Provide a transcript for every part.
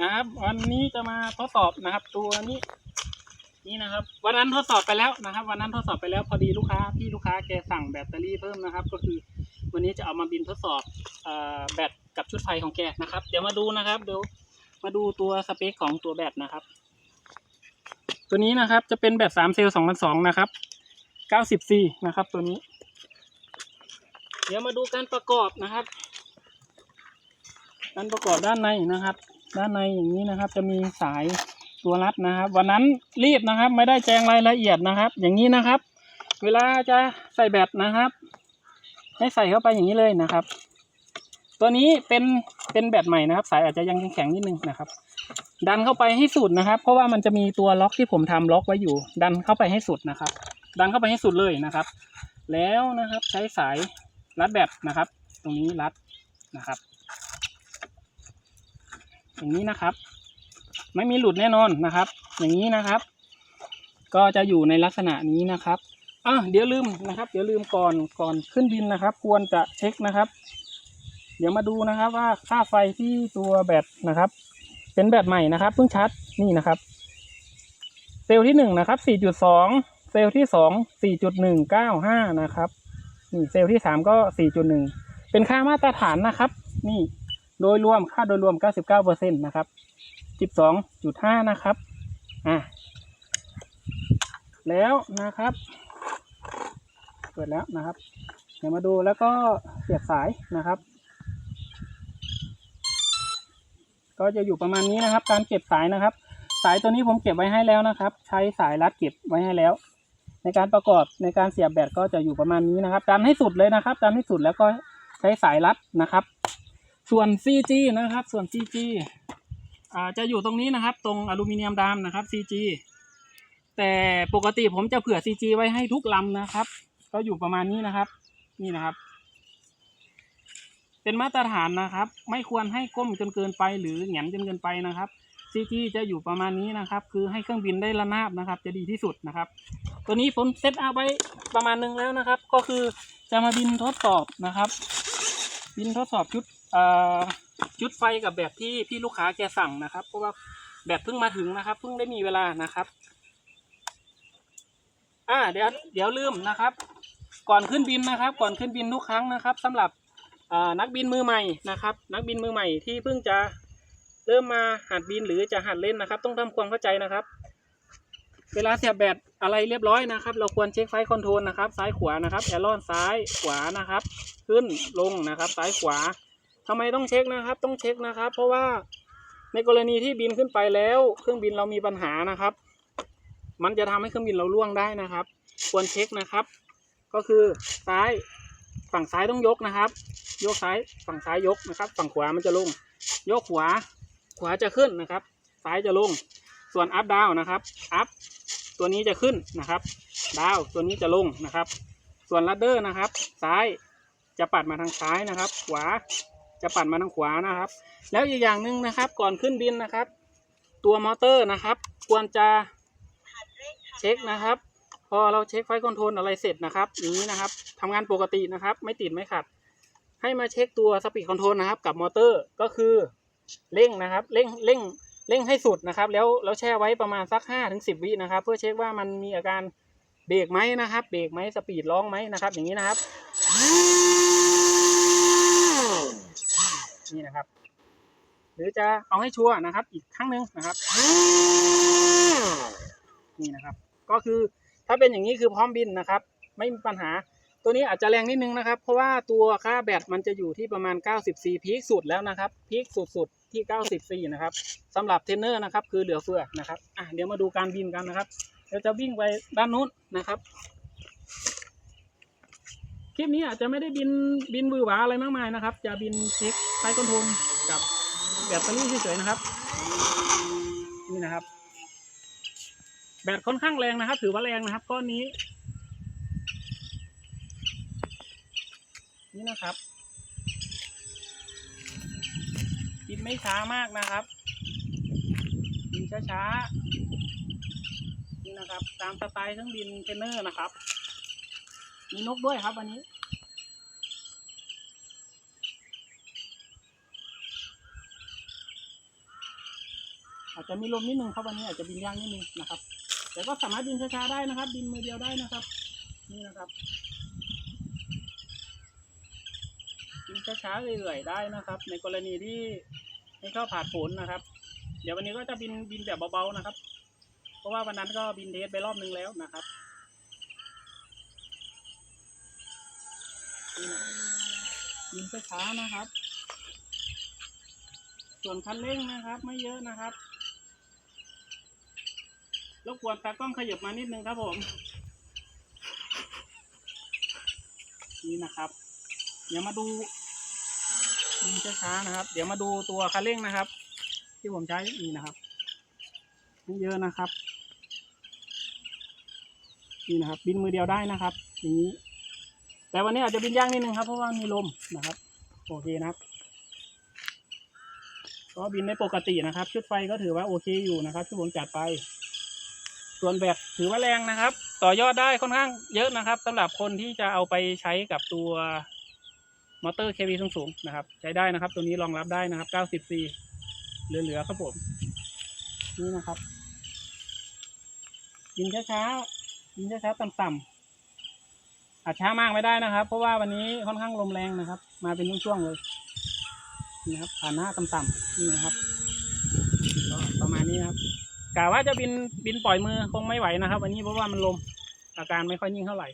นะครับวันนี้จะมาทดสอบนะครับ ตัวนี้ นี่นะครับ วันนั้นทดสอบไปแล้วนะครับ วันนั้นทดสอบไปแล้วพอดีลูกค้าพี่ลูกค้าแกสั่งแบตเตอรี่เพิ่มนะครับ ก็คือ วันนี้จะเอามาบินทดสอบอแบตกับชุดไฟของแกนะครับ เดี๋ยวมาดูนะครับ เดี๋ยวมาดูตัวสเปคของตัวแบตนะครับ ตัวนี้นะครับจะเป็นแบตสามเซลล์สองพันสองนะครับเก้าสิบซีนะครับ ตัวนี้ เดี๋ยวมาดูการประกอบนะครับการประกอบด้านในนะครับ ด้านในอย่างนี้นะครับ จะมีสายตัวรัดนะครับ วันนั้นรีบนะครับ ไม่ได้แจ้งรายละเอียดนะครับ อย่างนี้นะครับ เวลาจะใส่แบตนะครับ ให้ใส่เข้าไปอย่างนี้เลยนะครับ ตัวนี้เป็นเป็นแบตใหม่นะครับ สายอาจจะยังแข็งนิดนึงนะครับ ดันเข้าไปให้สุดนะครับ เพราะว่ามันจะมีตัวล็อกที่ผมทำล็อกไว้อยู่ ดันเข้าไปให้สุดนะครับ ดันเข้าไปให้สุดเลยนะครับ แล้วนะครับใช้สายรัดแบตนะครับ ตรงนี้รัดนะครับ อย่างนี้นะครับ ไม่มีหลุดแน่นอนนะครับ อย่างนี้นะครับ ก็จะอยู่ในลักษณะนี้นะครับอะเดี๋ยวลืมนะครับ เดี๋ยวลืมก่อนก่อนขึ้นบินนะครับ ควรจะเช็คนะครับ เดี๋ยวมาดูนะครับว่าค่าไฟที่ตัวแบตนะครับ เป็นแบตใหม่นะครับเพิ่งชัดนี่นะครับ เซลล์ที่หนึ่งนะครับ4.2เซลล์ที่สอง4.195นะครับนี่เซลล์ที่สามก็4.1เป็นค่ามาตรฐานนะครับ นี่ โดยรวมค่าโดยรวม 99%นะครับ 12.5 นะครับอะแล้วนะครับ เปิดแล้วนะครับ เดี๋ยวมาดูแล้วก็เสียบสายนะครับ ก็จะอยู่ประมาณนี้นะครับ การเก็บสายนะครับ สายตัวนี้ผมเก็บไว้ให้แล้วนะครับ ใช้สายรัดเก็บไว้ให้แล้ว ในการประกอบในการเสียบแบตก็จะอยู่ประมาณนี้นะครับดันให้สุดเลยนะครับดันให้สุดแล้วก็ใช้สายรัดนะครับ ส่วน CG นะครับ ส่วน CG อ่าจะอยู่ตรงนี้นะครับ ตรงอลูมิเนียมดามนะครับ CG แต่ปกติผมจะเผื่อ CG ไว้ให้ทุกลำนะครับ ก็อยู่ประมาณนี้นะครับ นี่นะครับ เป็นมาตรฐานนะครับ ไม่ควรให้ก้มจนเกินไป หรือแหงนจนเกินไปนะครับ CG จะอยู่ประมาณนี้นะครับ คือให้เครื่องบินได้ระนาบนะครับ จะดีที่สุดนะครับ ตัวนี้ผมเซตเอาไว้ประมาณนึงแล้วนะครับ ก็คือจะมาบินทดสอบนะครับ บินทดสอบชุด ชุดไฟกับแบบที่พี่ลูกค้าแกสั่งนะครับ เพราะว่าแบบเพิ่งมาถึงนะครับเพิ่งได้มีเวลานะครับอ่าเดี๋ยวเดี๋ยวลืมนะครับ ก่อนขึ้นบินนะครับ ก่อนขึ้นบินทุกครั้งนะครับสำหรับนักบินมือใหม่นะครับ นักบินมือใหม่ที่เพิ่งจะเริ่มมาหัดบินหรือจะหัดเล่นนะครับ ต้องทำความเข้าใจนะครับ เวลาเสียบแบตอะไรเรียบร้อยนะครับ เราควรเช็คไฟคอนโทรลนะครับ ซ้ายขวานะครับแอรอนซ้ายขวานะครับ ขึ้นลงนะครับ ซ้ายขวา ทำไมต้องเช็คนะครับ ต้องเช็คนะครับ เพราะว่าในกรณีที่บินขึ้นไปแล้ว เครื่องบินเรามีปัญหานะครับ มันจะทำให้เครื่องบินเราล่วงได้นะครับ ควรเช็คนะครับ ก็คือซ้ายฝั่งซ้ายต้องยกนะครับ ยกซ้ายฝั่งซ้ายยกนะครับ ฝั่งขวามันจะลง ยกขวาขวาจะขึ้นนะครับ ซ้ายจะลง ส่วนอัพดาวนะครับอัพตัวนี้จะขึ้นนะครับ ดาวตัวนี้จะลงนะครับ ส่วนลัดเดอร์นะครับ ซ้ายจะปัดมาทางซ้ายนะครับ ขวา จะปัดมาทางขวานะครับ แล้วอีกอย่างหนึ่งนะครับ ก่อนขึ้นบินนะครับ ตัวมอเตอร์นะครับ ควรจะเช็คนะครับ พอเราเช็คไฟคอนโทรลอะไรเสร็จนะครับอย่างนี้นะครับทำงานปกตินะครับ ไม่ติดไม่ขัด ให้มาเช็คตัวสปีดคอนโทรลนะครับ กับมอเตอร์ก็คือเร่งนะครับเร่งเร่งเร่งให้สุดนะครับ แล้วแล้วแช่ไว้ประมาณสักห้าถึงสิบวินะครับ เพื่อเช็คว่ามันมีอาการเบรกไหมนะครับ เบรกไหมสปีดร้องไหมนะครับ อย่างนี้นะครับ นี่นะครับ หรือจะเอาให้ชัวร์นะครับ อีกครั้งหนึ่งนะครับ นี่นะครับ ก็คือถ้าเป็นอย่างนี้คือพร้อมบินนะครับ ไม่มีปัญหา ตัวนี้อาจจะแรงนิดนึงนะครับ เพราะว่าตัวค่าแบตมันจะอยู่ที่ประมาณ 94 พีคสุดแล้วนะครับ พีคสุดๆที่ 94 นะครับสำหรับเทนเนอร์นะครับ คือเหลือเฟือนะครับอะเดี๋ยวมาดูการบินกันนะครับเดี๋ยวจะวิ่งไปด้านนู้นนะครับ คลิปนี้อาจจะไม่ได้บินบินบือหวาอะไรมากมายนะครับ จะบินเช็คไฟคอนโทรลกับแบตเตอรี่เฉยๆนะครับ นี่นะครับ แบตค่อนข้างแรงนะครับ ถือว่าแรงนะครับ ก้อนนี้ นี่นะครับบินไม่ช้ามากนะครับบินช้าๆนี่นะครับ ตามสไตล์เครื่องบินเทนเนอร์นะครับ มีนกด้วยครับวันนี้ อาจจะมีลมนิดนึงครับวันนี้อาจจะบินยากนิดนึงนะครับ แต่ก็สามารถบินช้าๆได้นะครับ บินมือเดียวได้นะครับ นี่นะครับบินช้าๆเรื่อยๆได้นะครับ ในกรณีที่ไม่เข้าผ่าดผลนะครับ เดี๋ยววันนี้ก็จะบินบินแบบเบาๆนะครับ เพราะว่าวันนั้นก็บินเทสไปรอบนึงแล้วนะครับ นี่นะบินช้าๆนะครับ ส่วนคันเร่งนะครับ ไม่เยอะนะครับรบกวนตากล้องขยับมานิดนึงครับผม นี่นะครับ เดี๋ยวมาดูบินช้าๆนะครับ เดี๋ยวมาดูตัวคันเร่งนะครับ ที่ผมใช้นี่นะครับไม่เยอะนะครับนี่นะครับบินมือเดียวได้นะครับอย่างนี้ แต่วันนี้อาจจะบินยากนิดนึงครับเพราะว่ามีลมนะครับโอเคนะครับก็บินได้ปกตินะครับ ชุดไฟก็ถือว่าโอเคอยู่นะครับที่ผมจัดไป ส่วนแบตถือว่าแรงนะครับ ต่อยอดได้ค่อนข้างเยอะนะครับสำหรับคนที่จะเอาไปใช้กับตัวมอเตอร์ KV สูงๆนะครับ ใช้ได้นะครับ ตัวนี้รองรับได้นะครับ 90C เหลือๆครับผม นี่นะครับบินช้าๆบินช้าๆต่ำๆ อาจช้ามากไม่ได้นะครับ เพราะว่าวันนี้ค่อนข้างลมแรงนะครับ มาเป็นช่วงๆเลยนี่ครับผ่านหน้าต่ำๆนี่นะครับก็ประมาณนี้นะครับกะว่าจะบินบินปล่อยมือคงไม่ไหวนะครับ วันนี้เพราะว่ามันลมอาการไม่ค่อยยิ่งเท่าไหร่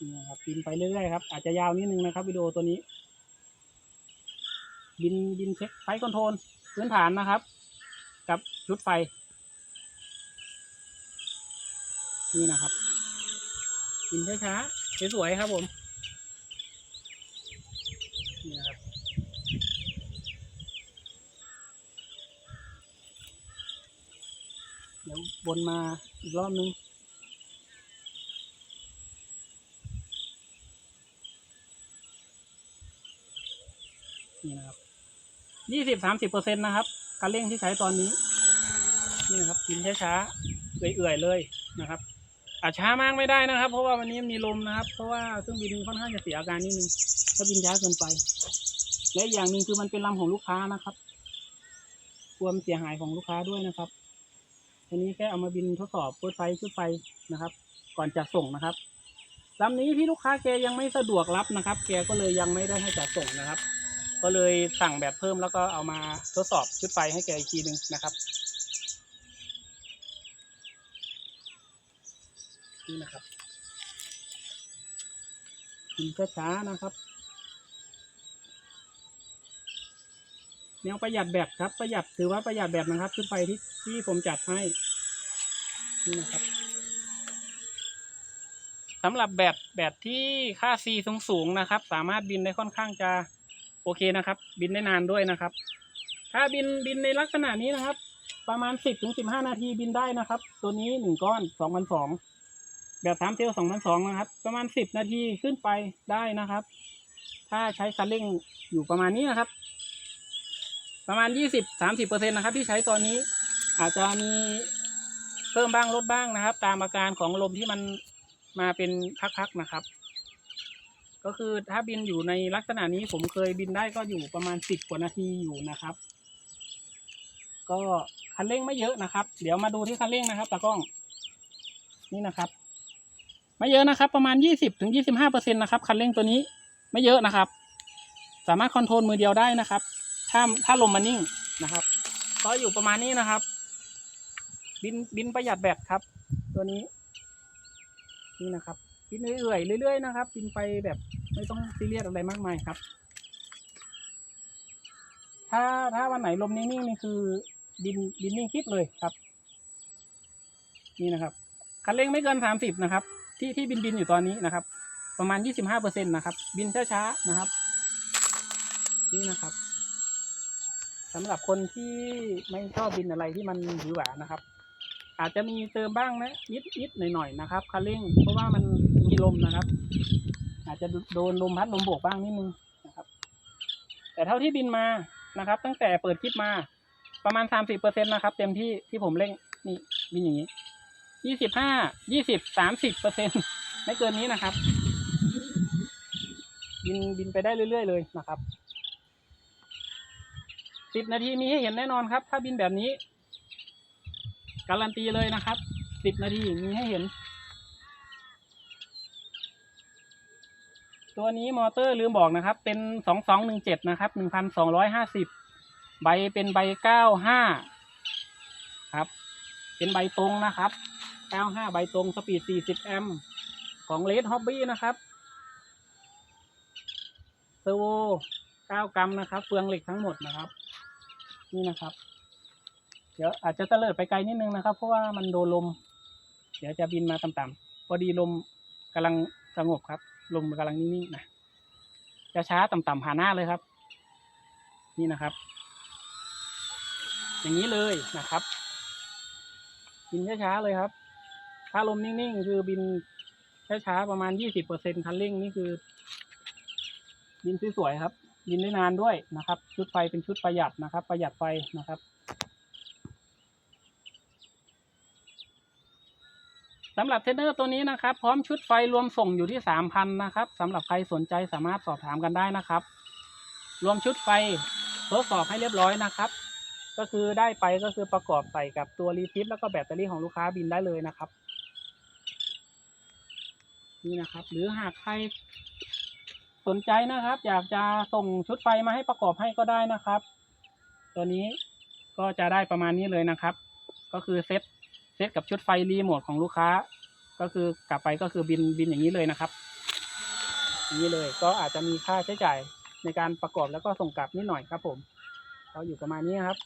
นี่ครับบินไปเรื่อยๆครับอาจจะยาวนิดนึงนะครับวิดีโอตัวนี้ บินบินเช็คไฟคอนโทรล พื้นฐานนะครับ กับชุดไฟ นี่นะครับบินช้าๆสวยๆครับผมนี่นะครับเดี๋ยวบนมาอีกรอบนึงนี่นะครับ ยี่สิบสามสิบเปอร์เซ็นต์นะครับการเร่งที่ใช้ตอนนี้ นี่นะครับบินช้าๆเอื่อยๆเลยนะครับอาจช้ามากไม่ได้นะครับ เพราะว่าวันนี้มีลมนะครับ เพราะว่าเครื่องบินค่อนข้างจะเสียอาการนิดนึงถ้าบินช้าเกินไป และอย่างหนึ่งคือมันเป็นลำของลูกค้านะครับความเสียหายของลูกค้าด้วยนะครับอันนี้แค่เอามาบินทดสอบรถไฟชุดไฟนะครับ ก่อนจะส่งนะครับลำนี้ที่ลูกค้าแกยังไม่สะดวกรับนะครับ แกก็เลยยังไม่ได้ให้จัดส่งนะครับ ก็เลยสั่งแบบเพิ่มแล้วก็เอามาทดสอบชุดไฟให้แกอีกทีหนึ่งนะครับนี่นะครับกินช้าๆนะครับแนวประหยัดแบบครับประหยัดถือว่าประหยัดแบบนะครับชุดไฟที่ที่ผมจัดให้นี่นะครับสำหรับแบบแบบที่ค่า C สูงสูงๆนะครับ สามารถบินได้ค่อนข้างจะ โอเคนะครับ บินได้นานด้วยนะครับ ถ้าบินบินในลักษณะนี้นะครับ ประมาณ10ถึง15นาทีบินได้นะครับ ตัวนี้หนึ่งก้อน2,002แบบสามเซลล์2,002นะครับ ประมาณ10นาทีขึ้นไปได้นะครับ ถ้าใช้คันเร่งอยู่ประมาณนี้นะครับ ประมาณ20-30%เปอร์เซ็นต์นะครับ ที่ใช้ตอนนี้อาจจะมีเพิ่มบ้างลดบ้างนะครับ ตามอาการของลมที่มันมาเป็นพักๆนะครับ ก็คือถ้าบินอยู่ในลักษณะนี้ผมเคยบินได้ก็อยู่ประมาณสิบกว่านาทีอยู่นะครับ ก็คันเร่งไม่เยอะนะครับ เดี๋ยวมาดูที่คันเร่งนะครับตากล้อง นี่นะครับ ไม่เยอะนะครับ ประมาณยี่สิบถึงยี่สิบห้าเปอร์เซ็นต์นะครับคันเร่งตัวนี้ไม่เยอะนะครับ สามารถคอนโทรลมือเดียวได้นะครับ ถ้าถ้าลมมันนิ่งนะครับ ก็อยู่ประมาณนี้นะครับ บินบินประหยัดแบตครับ ตัวนี้ นี่นะครับ บินเอื่อยๆเรื่อยๆนะครับบินไปแบบไม่ต้องซีเรียสอะไรมากมายครับ ถ้าถ้าวันไหนลมนิ่งๆนี่คือบินบินนิ่งคิดเลยครับ นี่นะครับคันเร่งไม่เกินสามสิบนะครับ ที่ที่บินบินอยู่ตอนนี้นะครับ ประมาณยี่สิบห้าเปอร์เซ็นต์นะครับ บินช้าๆนะครับ นี่นะครับสำหรับคนที่ไม่ชอบบินอะไรที่มันหวือหวานะครับ อาจจะมีเติมบ้างนะนิดนิดหน่อยหน่อยๆนะครับคันเร่งเพราะว่ามัน มีลมนะครับ อาจจะโดนลมพัดลมโบกบ้างนิดนึงนะครับ แต่เท่าที่บินมานะครับ ตั้งแต่เปิดคลิปมาประมาณสามสิบเปอร์เซ็นต์นะครับ เต็มที่ที่ผมเร่งนี่บินอย่างนี้ยี่สิบห้ายี่สิบสามสิบเปอร์เซ็นต์ไม่เกินนี้นะครับ บินบินไปได้เรื่อย ๆ เลยนะครับสิบนาทีมีให้เห็นแน่นอนครับ ถ้าบินแบบนี้ การันตีเลยนะครับสิบนาทีมีให้เห็น ตัวนี้มอเตอร์ลืมบอกนะครับ เป็นสองสองหนึ่งเจ็ดนะครับหนึ่งพันสองร้อยห้าสิบใบเป็นใบเก้าห้าครับ เป็นใบตรงนะครับเก้าห้าใบตรงสปีดสี่สิบแอมป์ของเลดฮอบบี้นะครับเซอร์โวเก้ากรัมนะครับ เฟืองเหล็กทั้งหมดนะครับ นี่นะครับ เดี๋ยวอาจจะเตลิดไปไกลนิดนึงนะครับ เพราะว่ามันโดนลม เดี๋ยวจะบินมาต่ำๆพอดีลมกำลังสงบครับ ลมกำลังนิ่งๆนะจะช้าต่ำๆผ่านหน้าเลยครับ นี่นะครับ อย่างนี้เลยนะครับ บินช้าๆเลยครับ ถ้าลมนิ่งๆคือบินช้าๆประมาณยี่สิบเปอร์เซ็นคันเร่งนี่คือ บินสวยๆครับ บินได้นานด้วยนะครับ ชุดไฟเป็นชุดประหยัดนะครับ ประหยัดไฟนะครับ สำหรับเทรนเนอร์ตัวนี้นะครับ พร้อมชุดไฟรวมส่งอยู่ที่สามพันนะครับสำหรับใครสนใจสามารถสอบถามกันได้นะครับ รวมชุดไฟทดสอบให้เรียบร้อยนะครับ ก็คือได้ไปก็คือประกอบใส่กับตัวรีซิฟแล้วก็แบตเตอรี่ของลูกค้าบินได้เลยนะครับ นี่นะครับ หรือหากใครสนใจนะครับ อยากจะส่งชุดไฟมาให้ประกอบให้ก็ได้นะครับ ตัวนี้ก็จะได้ประมาณนี้เลยนะครับ ก็คือเซต เซตกับชุดไฟรีโมทของลูกค้า ก็คือกลับไปก็คือบินบินอย่างนี้เลยนะครับ อย่างนี้เลยก็อาจจะมีค่าใช้จ่ายในการประกอบแล้วก็ส่งกลับนิดหน่อยครับ ผมก็อยู่ประมาณนี้ครับ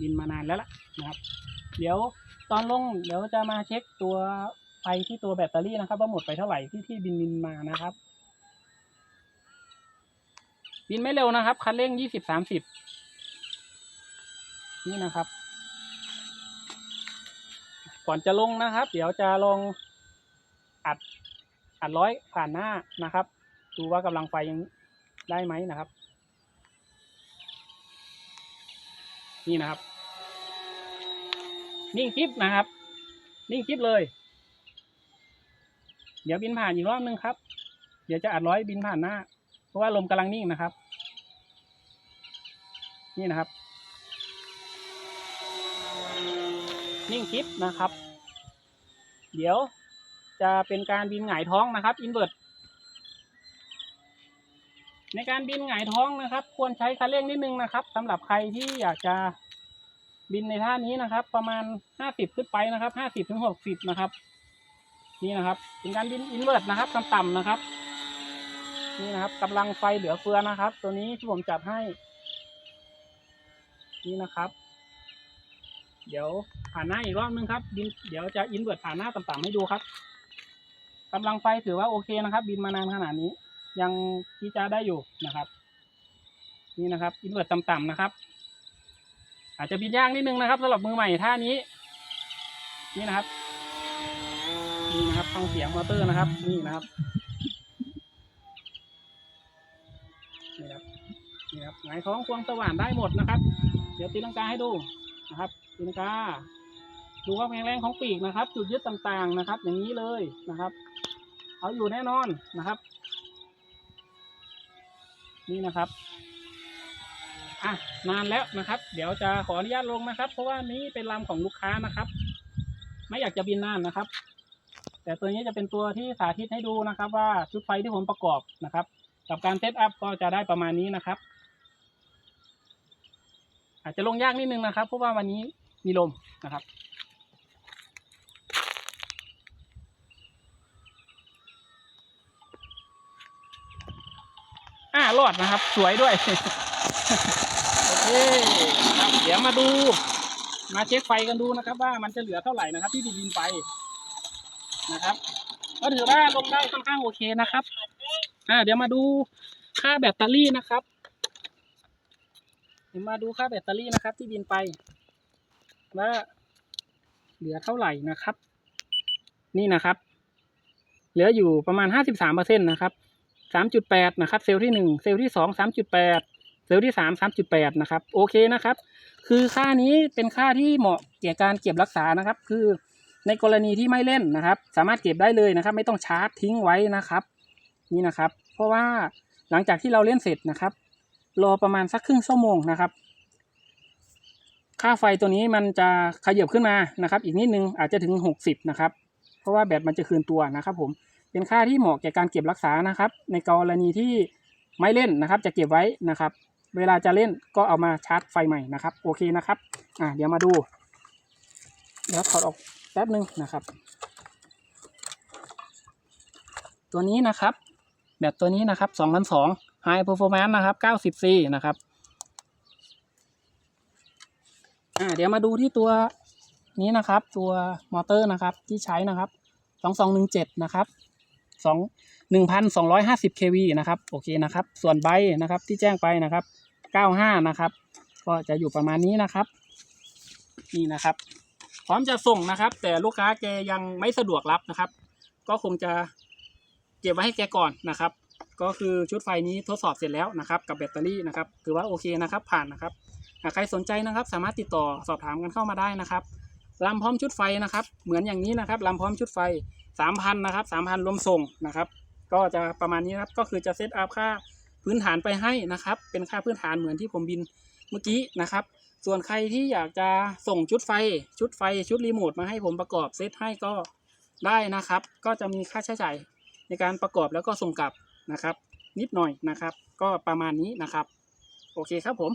บินมานานแล้วล่ะนะครับ เดี๋ยวตอนลงเดี๋ยวจะมาเช็คตัวไฟที่ตัวแบตเตอรี่นะครับ ว่าหมดไปเท่าไหร่ที่ที่บินบินมานะครับบินไม่เร็วนะครับ คันเร่งยี่สิบสามสิบ นี่นะครับ ก่อนจะลงนะครับ เดี๋ยวจะลองอัดอัดร้อยผ่านหน้านะครับ ดูว่ากำลังไฟยังได้ไหมนะครับ นี่นะครับ นิ่งคลิปนะครับ นิ่งคลิปเลย เดี๋ยวบินผ่านอีกรอบนึงครับ เดี๋ยวจะอัดร้อยบินผ่านหน้า เพราะว่าลมกำลังนิ่งนะครับ นี่นะครับ นิ่งคลิปนะครับ เดี๋ยวจะเป็นการบินหงายท้องนะครับอินเวอร์ตในการบินหงายท้องนะครับ ควรใช้คันเร่งนิดนึงนะครับสำหรับใครที่อยากจะบินในท่านี้นะครับ ประมาณห้าสิบขึ้นไปนะครับห้าสิบถึงหกสิบนะครับ นี่นะครับเป็นการบินอินเวอร์ตนะครับต่ำๆนะครับ นี่นะครับกำลังไฟเหลือเฟือนะครับ ตัวนี้ที่ผมจัดให้ นี่นะครับ เดี๋ยวผ่านหน้าอีกรอบนึงครับบินเดี๋ยวจะอินเวอร์ตผ่านหน้าต่ำๆให้ดูครับกำลังไฟถือว่าโอเคนะครับ บินมานานขนาดนี้ ยังที่จะได้อยู่นะครับ นี่นะครับอินเวอร์ตต่ำๆนะครับ อาจจะบินยากนิดนึงนะครับสำหรับมือใหม่ท่านี้ นี่นะครับนี่นะครับฟังเสียงมอเตอร์นะครับ นี่นะครับนี่ครับนี่ครับหงายท้องควงสว่านได้หมดนะครับ เดี๋ยวตีลังกาให้ดูนะครับ ตีลังกาดูความแข็งแรงของปีกนะครับ จุดยึดต่างๆนะครับ อย่างนี้เลยนะครับ เอาอยู่แน่นอนนะครับ นี่นะครับอะนานแล้วนะครับ เดี๋ยวจะขออนุญาตลงนะครับ เพราะว่านี้เป็นลำของลูกค้านะครับ ไม่อยากจะบินนานนะครับ แต่ตัวนี้จะเป็นตัวที่สาธิตให้ดูนะครับ ว่าชุดไฟที่ผมประกอบนะครับ กับการเซตอัพก็จะได้ประมาณนี้นะครับ อาจจะลงยากนิดนึงนะครับ เพราะว่าวันนี้ มีลมนะครับ อ่ารอดนะครับ สวยด้วย โอเคครับเดี๋ยวมาดู มาเช็คไฟกันดูนะครับ ว่ามันจะเหลือเท่าไหร่นะครับ ที่ดินไปนะครับ ก็ถือว่าลงได้ค่อนข้างโอเคนะครับ อ่า เดี๋ยวมาดูค่าแบตเตอรี่นะครับเดี๋ยวมาดูค่าแบตเตอรี่นะครับ ที่บินไป ว่าเหลือเท่าไหร่นะครับ นี่นะครับ เหลืออยู่ประมาณห้าสิบสามเปอร์เซ็นต์นะครับสามจุดแปดนะครับ เซลล์ที่หนึ่งเซลล์ที่สองสามจุดแปดเซลล์ที่สามสามจุดแปดนะครับ โอเคนะครับ คือค่านี้เป็นค่าที่เหมาะแก่การเก็บรักษานะครับ คือในกรณีที่ไม่เล่นนะครับ สามารถเก็บได้เลยนะครับ ไม่ต้องชาร์จทิ้งไว้นะครับ นี่นะครับ เพราะว่าหลังจากที่เราเล่นเสร็จนะครับ รอประมาณสักครึ่งชั่วโมงนะครับ ค่าไฟตัวนี้มันจะขยับขึ้นมานะครับ อีกนิดนึงอาจจะถึง 60 นะครับ เพราะว่าแบตมันจะคืนตัวนะครับ ผมเป็นค่าที่เหมาะแก่การเก็บรักษานะครับ ในกรณีที่ไม่เล่นนะครับ จะเก็บไว้นะครับ เวลาจะเล่นก็เอามาชาร์จไฟใหม่นะครับ โอเคนะครับอ่าเดี๋ยวมาดู เดี๋ยวถอดออกแป๊บนึงนะครับ ตัวนี้นะครับ แบบตัวนี้นะครับ2002 High Performance นะครับ 90C นะครับ อ่าเดี๋ยวมาดูที่ตัวนี้นะครับ ตัวมอเตอร์นะครับที่ใช้นะครับ2217นะครับ2 1,250 kV นะครับโอเคนะครับ ส่วนใบนะครับที่แจ้งไปนะครับ95นะครับ ก็จะอยู่ประมาณนี้นะครับนี่นะครับ พร้อมจะส่งนะครับ แต่ลูกค้าแกยังไม่สะดวกรับนะครับ ก็คงจะเก็บไว้ให้แกก่อนนะครับ ก็คือชุดไฟนี้ทดสอบเสร็จแล้วนะครับ กับแบตเตอรี่นะครับถือว่าโอเคนะครับ ผ่านนะครับากใครสนใจนะครับ สามารถติดต่อสอบถามกันเข้ามาได้นะครับลำพร้อมชุดไฟนะครับ เหมือนอย่างนี้นะครับลำพร้อมชุดไฟ 3,000นะครับ3,000รวมส่งนะครับก็จะประมาณนี้นะครับก็คือจะเซตอัพค่าพื้นฐานไปให้นะครับ เป็นค่าพื้นฐานเหมือนที่ผมบินเมื่อกี้นะครับ ส่วนใครที่อยากจะส่งชุดไฟ ชุดไฟชุดรีโมทมาให้ผมประกอบเซตให้ก็ได้นะครับ ก็จะมีค่าใช้จ่ายในการประกอบแล้วก็ส่งกลับนะครับ นิดหน่อยนะครับ ก็ประมาณนี้นะครับ โอเคครับผม